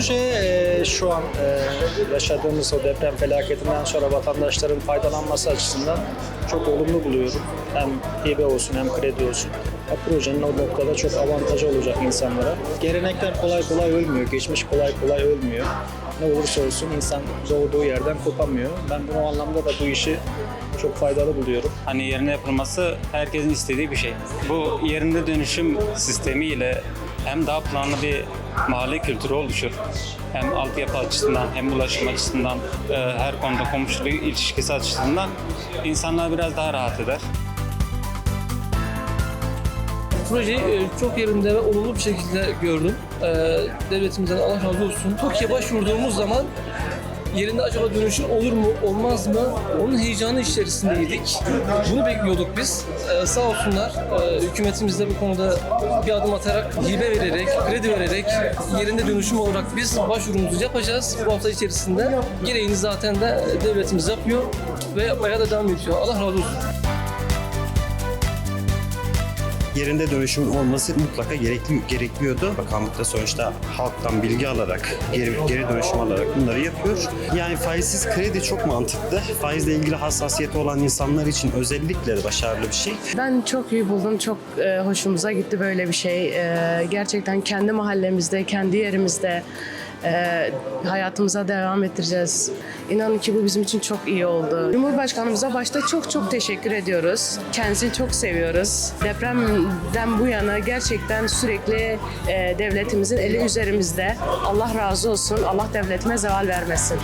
Proje e, şu an e, yaşadığımız o deprem felaketinden sonra vatandaşların faydalanması açısından çok olumlu buluyorum. Hem hibe olsun hem kredi olsun. Ya, projenin o noktada çok avantajı olacak insanlara. Gelenekler kolay kolay ölmüyor, geçmiş kolay kolay ölmüyor. Ne olursa olsun insan doğduğu yerden kopamıyor. Ben bu anlamda da bu işi çok faydalı buluyorum. Hani yerine yapılması herkesin istediği bir şey. Bu yerinde dönüşüm sistemiyle hem daha planlı bir mahalle kültürü oluşur. Hem altyapı açısından hem ulaşım açısından e, her konuda komşuluk ilişkisi açısından insanlar biraz daha rahat eder. Projeyi e, çok yerinde ve olumlu bir şekilde gördüm. E, Devletimizden Allah razı olsun. TOKİ'ye başvurduğumuz zaman yerinde acaba dönüşüm olur mu, olmaz mı? Onun heyecanı içerisindeydik. Bunu bekliyorduk biz. E, Sağ olsunlar e, hükümetimiz de bu konuda bir adım atarak hibe vererek, kredi vererek yerinde dönüşüm olarak biz başvurumuzu yapacağız. Bu hafta içerisinde gereğini zaten de devletimiz yapıyor ve yapmaya da devam ediyor. Allah razı olsun. Yerinde dönüşüm olması mutlaka gerekli gerekliyordu. Bakanlık da sonuçta halktan bilgi alarak, geri, geri dönüşüm alarak bunları yapıyor. Yani faizsiz kredi çok mantıklı. Faizle ilgili hassasiyeti olan insanlar için özellikle de başarılı bir şey. Ben çok iyi buldum. Çok e, hoşumuza gitti böyle bir şey. E, gerçekten kendi mahallemizde, kendi yerimizde e, hayatımıza devam ettireceğiz. İnanın ki bu bizim için çok iyi oldu. Cumhurbaşkanımıza başta çok çok teşekkür ediyoruz. Kendisini çok seviyoruz. Depremden bu yana gerçekten sürekli e, devletimizin eli üzerimizde. Allah razı olsun. Allah devletime zeval vermesin.